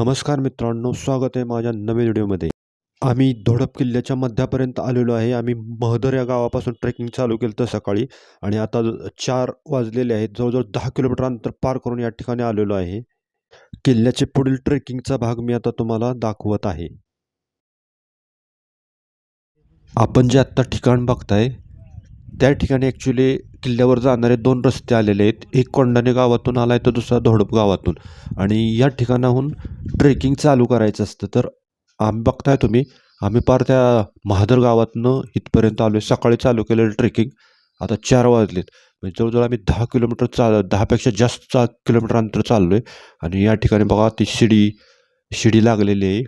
नमस्कार मित्रांनो स्वागत आहे माझ्या नवीन व्हिडिओमध्ये. आम्ही धोडप किल्ल्याच्या मध्यापर्यंत आलेलो आहे. आम्ही महदर या गावापासून ट्रेकिंग चालू केलं तर सकाळी आणि आता चार वाजलेले आहेत. जवळजवळ दहा किलोमीटर अंतर पार करून या ठिकाणी आलेलो आहे. किल्ल्याचे पुढील ट्रेकिंगचा भाग मी आता तुम्हाला दाखवत आहे. आपण जे आत्ता ठिकाण बघताय त्या ठिकाणी ॲक्च्युली किल्ल्यावर जाणारे दोन रस्ते आलेले आहेत. एक कोंडाणे गावातून आला आहे तर दुसरा धोडप गावातून. आणि या ठिकाणाहून ट्रेकिंग चालू करायचं असतं तर आम्ही बघताय तुम्ही आम्ही पार त्या महादर गावातनं इथपर्यंत आलो आहे. सकाळी चालू केलेलं ट्रेकिंग आता चार वाजलेत. म्हणजे जवळजवळ आम्ही दहा किलोमीटर चाल दहापेक्षा जास्त चा किलोमीटर अंतर चाललो आहे आणि या ठिकाणी बघा ती शिडी शिडी लागलेली आहे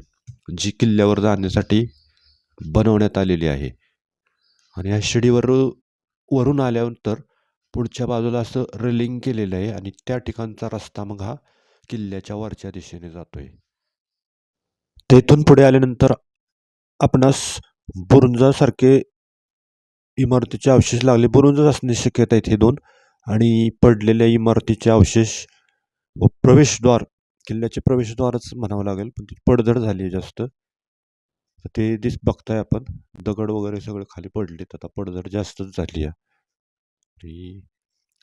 जी किल्ल्यावर जाण्यासाठी बनवण्यात आलेली आहे. आणि या शिडीवर वरून आल्यानंतर पुढच्या बाजूला असं रेलिंग केलेलं आहे आणि त्या ठिकाणचा रस्ता मग हा किल्ल्याच्या वरच्या दिशेने जातोय. तेथून पुढे आल्यानंतर आपणास बुरुंजासारखे इमारतीचे अवशेष लागले. बुरुंजच असणे शक्यता इथे दोन आणि पडलेल्या इमारतीचे अवशेष व प्रवेशद्वार किल्ल्याचे प्रवेशद्वारच म्हणावं लागेल पण ती पडझड झाली आहे जास्त. तर ते दिस बघताय आपण. दगड वगैरे सगळे खाली पडलेत. आता पडझड जास्तच झाली आहे.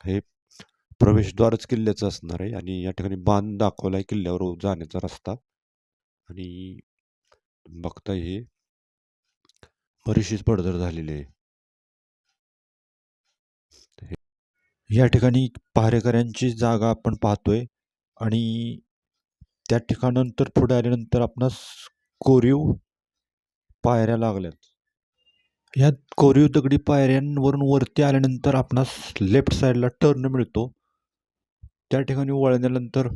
हे प्रवेशद्वारच किल्ल्याचं असणार आहे. आणि या ठिकाणी बांध दाखवला आहे किल्ल्यावर जाण्याचा रस्ता. आणि बघताय हे बरीचशीच पडझड झालेली आहे. या ठिकाणी पहारेकऱ्यांची जागा आपण पाहतोय. आणि त्या ठिकाणानंतर पुढे आल्यानंतर आपणास कोरीव पायऱ्या लागल्यात. ह्या कोरीव दगडी पायऱ्यांवरून वरती आल्यानंतर आपणास लेफ्ट साईडला टर्न मिळतो. त्या ठिकाणी वळल्यानंतर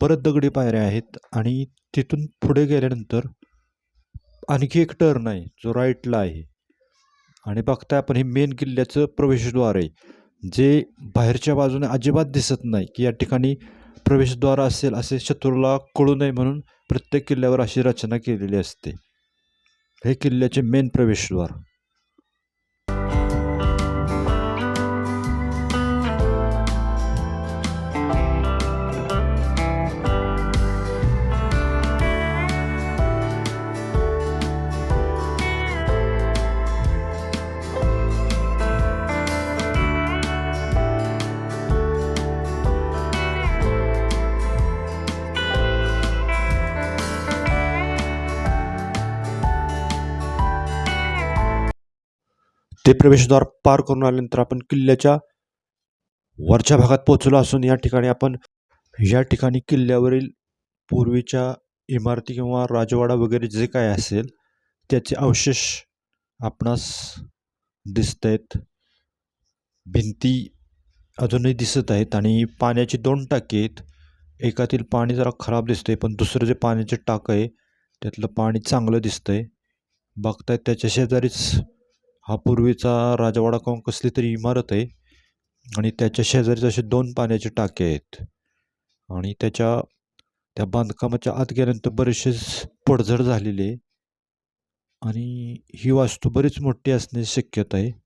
परत दगडी पायऱ्या आहेत आणि तिथून पुढे गेल्यानंतर आणखी एक टर्न आहे जो राईटला आहे. आणि बघताय आपण हे मेन किल्ल्याचं प्रवेशद्वार आहे जे बाहेरच्या बाजूने अजिबात दिसत नाही की या ठिकाणी प्रवेशद्वार असेल असे शत्रूला कळू नये म्हणून प्रत्येक किल्ल्यावर अशी रचना केलेली असते. हे किल्ल्याचे मेन प्रवेशद्वार. ते प्रवेशद्वार पार करून आल्यानंतर आपण किल्ल्याच्या वरच्या भागात पोहोचलो असून या ठिकाणी आपण या ठिकाणी किल्ल्यावरील पूर्वीच्या इमारती किंवा राजवाडा वगैरे जे काय असेल त्याचे अवशेष आपणास दिसत आहेत भिंती अजूनही दिसत आहेत आणि पाण्याची दोन टाकी आहेत. एकातील पाणी जरा खराब दिसतं आहे पण दुसरं जे पाण्याचे टाकं आहे त्यातलं पाणी चांगलं दिसतं आहे बघतायत त्याच्या शेजारीच हा पूर्वीचा राजवाडा किंवा कसली तरी इमारत आहे. आणि त्याच्या शेजारीच असे दोन पाण्याचे टाके आहेत. आणि त्याच्या त्या बांधकामाच्या आत गेल्यानंतर बरेचसे पडझड झालेले आहे. आणि ही वास्तू बरीच मोठी असण्याची शक्यता आहे.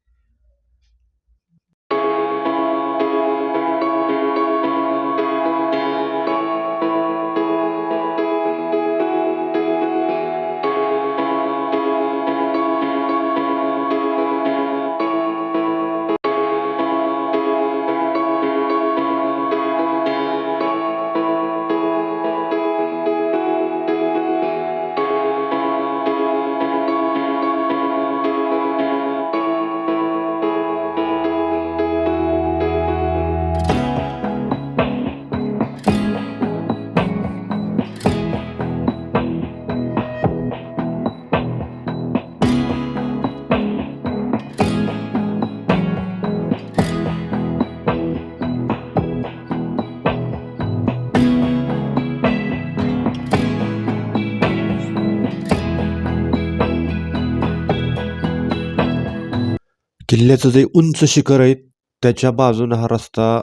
किल्ल्याचं जे उंच शिखर आहे त्याच्या बाजूने हा रस्ता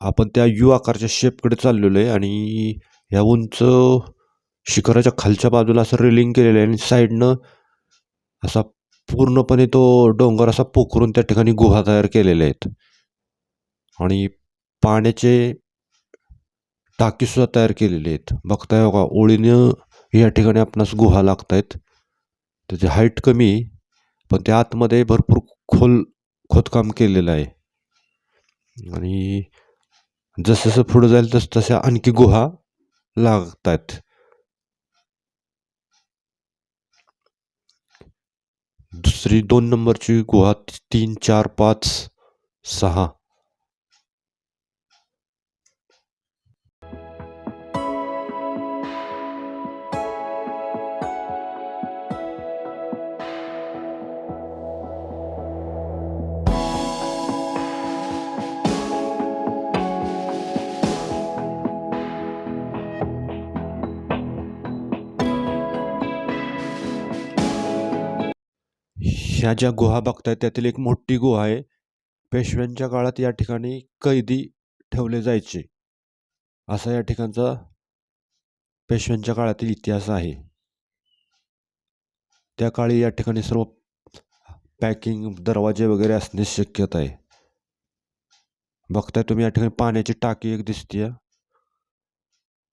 आपण त्या यू आकारच्या शेपकडे चाललेलो आहे आणि ह्या उंच शिखराच्या खालच्या बाजूला असं रेलिंग केलेलं आहे आणि साईडनं असा पूर्णपणे तो डोंगर असा पोखरून त्या ठिकाणी गुहा तयार केलेल्या आहेत. आणि पाण्याचे टाकीसुद्धा तयार केलेली आहेत. बघताय बघा ओळीनं या ठिकाणी आपणास गुहा लागत आहेत त्याची हाईट कमी आहे, पण त्या आतमध्ये भरपूर खोल खोदकाम केलेलं आहे. आणि जसजसं पुढं जाईल तस तशा आणखी गुहा लागत आहेत दुसरी दोन नंबरची गुहा तीन चार पाच सहा. ह्या ज्या गुहा बघताय त्यातील एक मोठी गुहा आहे. पेशव्यांच्या काळात या ठिकाणी कैदी ठेवले जायचे. असा या ठिकाणचा पेशव्यांच्या काळातील इतिहास आहे. त्या काळी या ठिकाणी सर्व पॅकिंग दरवाजे वगैरे असणे शक्यता आहे. बघताय तुम्ही या ठिकाणी पाण्याची टाकी एक दिसते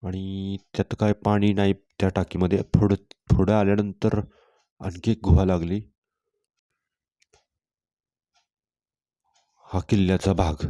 आणि त्यात काय पाणी नाही त्या टाकीमध्ये. पुढं पुढं आल्यानंतर आणखी एक गुहा लागली. हा किल्ल्याचा भाग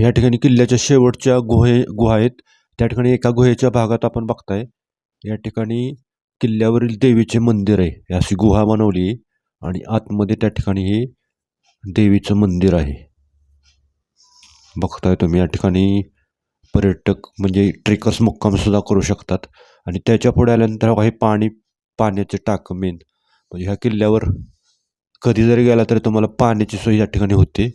या ठिकाणी किल्ल्याच्या शेवटच्या गुहे गुहा आहेत त्या ठिकाणी एका गुहेच्या भागात आपण बघताय या ठिकाणी किल्ल्यावरील देवीचे मंदिर आहे. अशी गुहा बनवली आहे आणि आतमध्ये त्या ठिकाणी हे देवीचं मंदिर आहे. बघताय तुम्ही या ठिकाणी पर्यटक म्हणजे ट्रेकर्स मुक्कामसुद्धा करू शकतात आणि त्याच्या पुढे आल्यानंतर काही पाणी पाण्याचे टाक मेन म्हणजे ह्या किल्ल्यावर कधी जरी गेला तरी तुम्हाला पाण्याची सोय या ठिकाणी होते.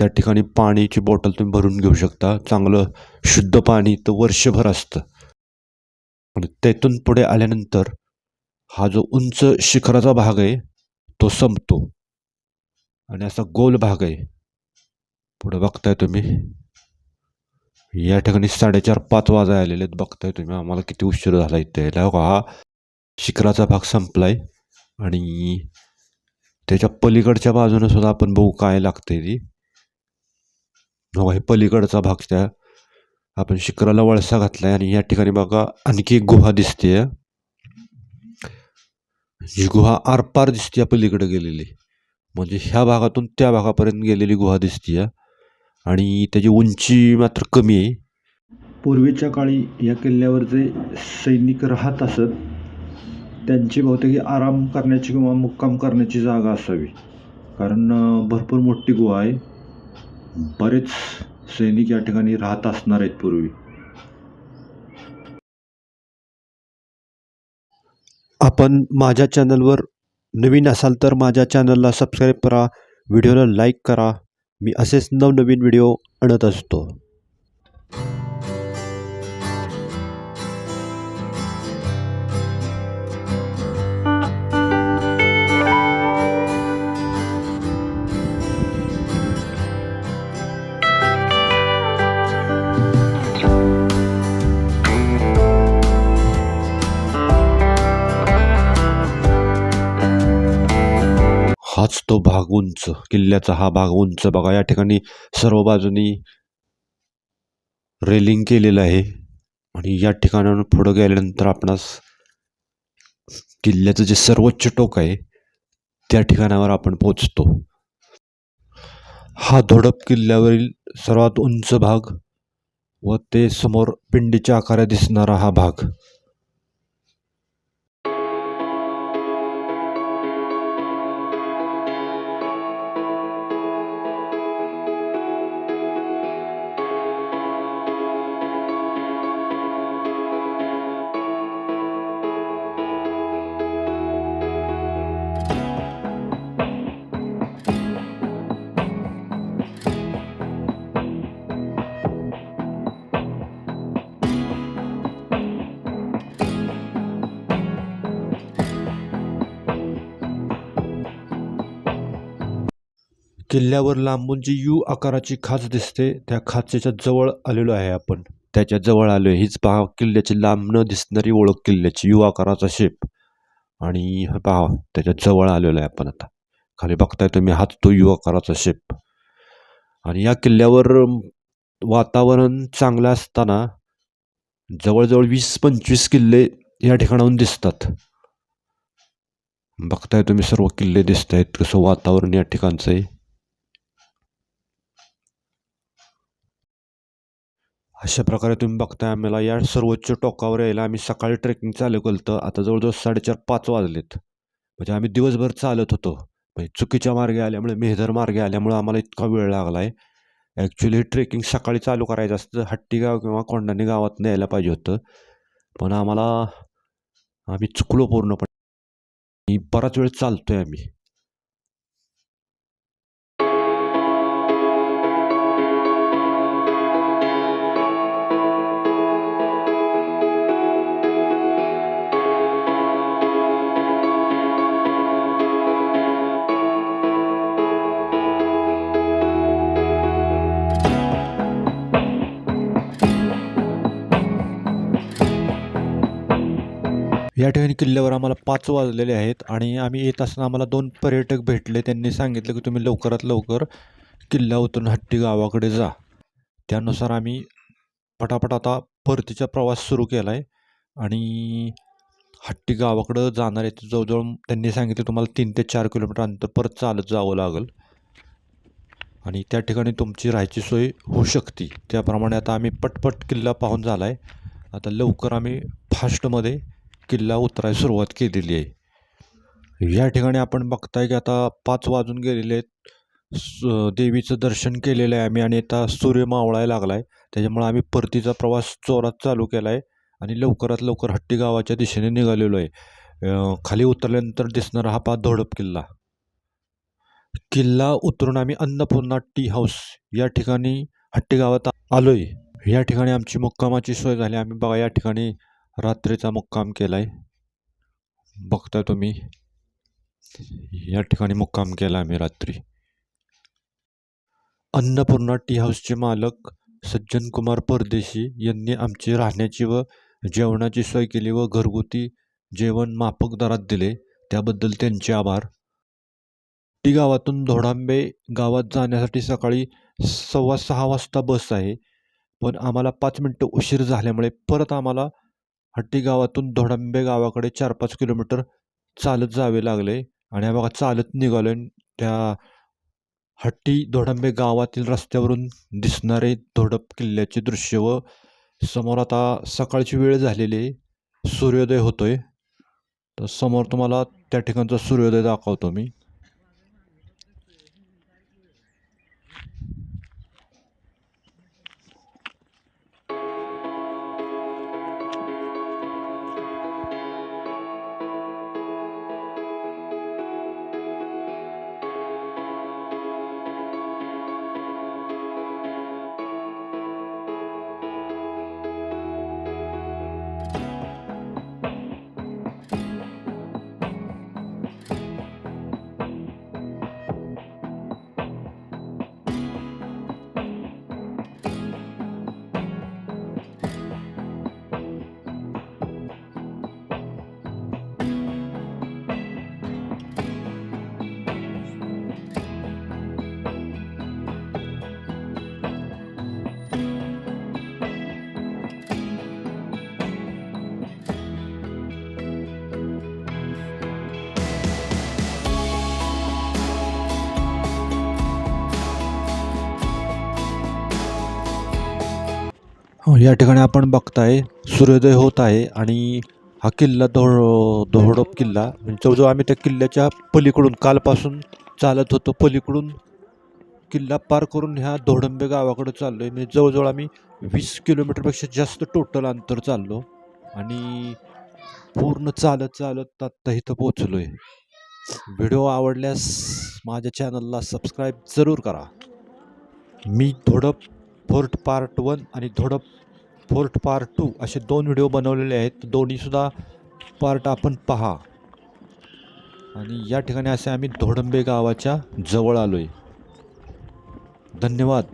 त्या ठिकाणी पाण्याची बॉटल तुम्ही भरून घेऊ शकता. चांगलं शुद्ध पाणी तर वर्षभर असतं. आणि त्यातून पुढे आल्यानंतर हा जो उंच शिखराचा भाग आहे तो संपतो. आणि असा गोल भाग आहे. पुढे बघताय तुम्ही. या ठिकाणी साडेचार पाच वाजा आलेले आहेत बघताय तुम्ही. आम्हाला किती उशीर झाला इथे. यायला का हा शिखराचा भाग संपलाय. आणि त्याच्या पलीकडच्या बाजूने सुद्धा आपण बघू काय लागतंय ती. हो हे पलीकडचा भाग त्या. आपण शिखराला वळसा घातलाय आणि या ठिकाणी बघा आणखी एक गुहा दिसते ही गुहा आरपार दिसते पलीकडे गेलेली. म्हणजे ह्या भागातून त्या भागापर्यंत गेलेली गुहा दिसते आणि त्याची उंची मात्र कमी आहे. पूर्वीच्या काळी या किल्ल्यावर जे सैनिक राहत असत. त्यांची बहुतेक आराम करण्याची किंवा मुक्काम करण्याची जागा असावी. कारण भरपूर मोठी गुहा आहे. बरेच सैनिक या ठिकाणी राहत असणार आहेत पूर्वी. आपण माझ्या चॅनलवर नवीन असाल तर माझ्या चॅनलला सबस्क्राईब करा व्हिडिओला लाईक करा. मी असेच नवनवीन व्हिडिओ आणत असतो. तो भाग उंच किल्ल्याचा हा भाग उंच. बघा या ठिकाणी सर्व बाजूनी रेलिंग केलेलं आहे आणि या ठिकाणाहून पुढं गेल्यानंतर आपणास किल्ल्याचं जे सर्वोच्च टोक आहे त्या ठिकाणावर आपण पोचतो हा धोडप किल्ल्यावरील सर्वात उंच भाग व ते समोर पिंडीच्या आकारात दिसणारा हा भाग. किल्ल्यावर लांबून जी यू आकाराची खाच दिसते त्या खाचेच्या जवळ आलेलो आहे आपण. त्याच्याजवळ आलो आहे हीच पहा किल्ल्याची लांब न दिसणारी ओळख किल्ल्याची. यू आकाराचा शेप आणि पहा त्याच्याजवळ आलेलो आहे आपण आता. खाली बघताय तुम्ही हाच तो यू आकाराचा शेप आणि या किल्ल्यावर वातावरण चांगलं असताना जवळजवळ वीस पंचवीस किल्ले या ठिकाणाहून दिसतात. बघताय तुम्ही सर्व किल्ले दिसत आहेत कसं वातावरण या ठिकाणचं आहे. अशा प्रकारे तुम्ही बघताय आम्हाला या सर्वोच्च टोकावर यायला आम्ही सकाळी ट्रेकिंग चालू केलं होतं आता जवळजवळ साडेचार पाच वाजलेत. म्हणजे आम्ही दिवसभर चालत होतो. म्हणजे चुकीच्या मार्गे आल्यामुळे मेहदर मार्गे आल्यामुळे आम्हाला इतका वेळ लागला आहे ॲक्च्युली ट्रेकिंग सकाळी चालू करायचं असतं हट्टीगाव किंवा कोंडाणे गावात यायला पाहिजे होतं. पण आम्हाला आम्ही चुकलो पूर्णपणे. बराच वेळ चालतो आहे आम्ही. या ठिकाणी किल्ल्यावर आम्हाला पाच वाजलेले आहेत आणि आम्ही येत असताना आम्हाला दोन पर्यटक भेटले. त्यांनी सांगितलं की तुम्ही लवकरात लवकर किल्ला उतरून हट्टी गावाकडे जा. त्यानुसार आम्ही पटापट आता परतीचा प्रवास सुरू केला आहे आणि हट्टी गावाकडं जाणार आहे. जवळजवळ त्यांनी सांगितलं तुम्हाला तीन ते चार किलोमीटर अंतर परत चालत जावं लागेल. आणि त्या ठिकाणी तुमची राहायची सोय होऊ शकते. त्याप्रमाणे आता आम्ही पटपट किल्ला पाहून झाला आहे आता लवकर आम्ही फास्टमध्ये किल्ला उतरायला सुरुवात केलेली आहे. या ठिकाणी आपण बघताय की आता पाच वाजून गेलेले आहेत. स- देवीचं दर्शन केलेलं आहे आम्ही आणि आता सूर्य मावळायला लागला आहे त्याच्यामुळे आम्ही परतीचा प्रवास जोरात चालू केला आहे आणि लवकरात लवकर हट्टी गावाच्या दिशेने निघालेलो आहे. खाली उतरल्यानंतर दिसणारा हा पा धोडप किल्ला. किल्ला उतरून आम्ही अन्नपूर्णा टी हाऊस या ठिकाणी हट्टी गावात आलो आहे या ठिकाणी आमची मुक्कामाची सोय झाली. आम्ही बघा या ठिकाणी रात्रीचा मुक्काम केला आहे बघता तुम्ही. या ठिकाणी मुक्काम केला आम्ही रात्री. अन्नपूर्णा टी हाऊसचे मालक सज्जन कुमार परदेशी यांनी आमची राहण्याची व जेवणाची सोय केली व घरगुती जेवण माफक दरात दिले. त्याबद्दल त्यांचे आभार. टी गावातून धोडांबे गावात जाण्यासाठी सकाळी सव्वा सहा वाजता बस आहे. पण आम्हाला पाच मिनटं उशीर झाल्यामुळे परत आम्हाला हट्टी गावातून धोडांबे गावाकडे चार पाच किलोमीटर चालत जावे लागले. आणि हा बघा चालत निघालो आणि त्या हट्टी धोडांबे गावातील रस्त्यावरून दिसणारे धोडप किल्ल्याचे दृश्य व समोर आता सकाळची वेळ झालेली आहे. सूर्योदय होतोय. तर समोर तुम्हाला त्या ठिकाणचा सूर्योदय दाखवतो मी. या ठिकाणी आपण बघताय सूर्योदय होत आहे आणि हा किल्ला धो धोडप किल्ला. म्हणजे जवळजवळ आम्ही त्या किल्ल्याच्या पलीकडून कालपासून चालत होतो पलीकडून किल्ला पार करून ह्या धोडंबे गावाकडे चाललो आहे म्हणजे जवळजवळ आम्ही वीस किलोमीटरपेक्षा जास्त टोटल अंतर चाललो आणि पूर्ण चालत चालत आत्ता इथं पोचलो आहे व्हिडिओ आवडल्यास माझ्या चॅनलला सबस्क्राईब जरूर करा. मी धोडप फोर्ट पार्ट वन आणि धोडप फोर्ट पार्ट टू असे दोन व्हिडिओ बनवलेले आहेत. दोन्हीसुद्धा पार्ट आपण पहा. आणि या ठिकाणी असे आम्ही धोडंबे गावाच्या जवळ आलो आहे धन्यवाद.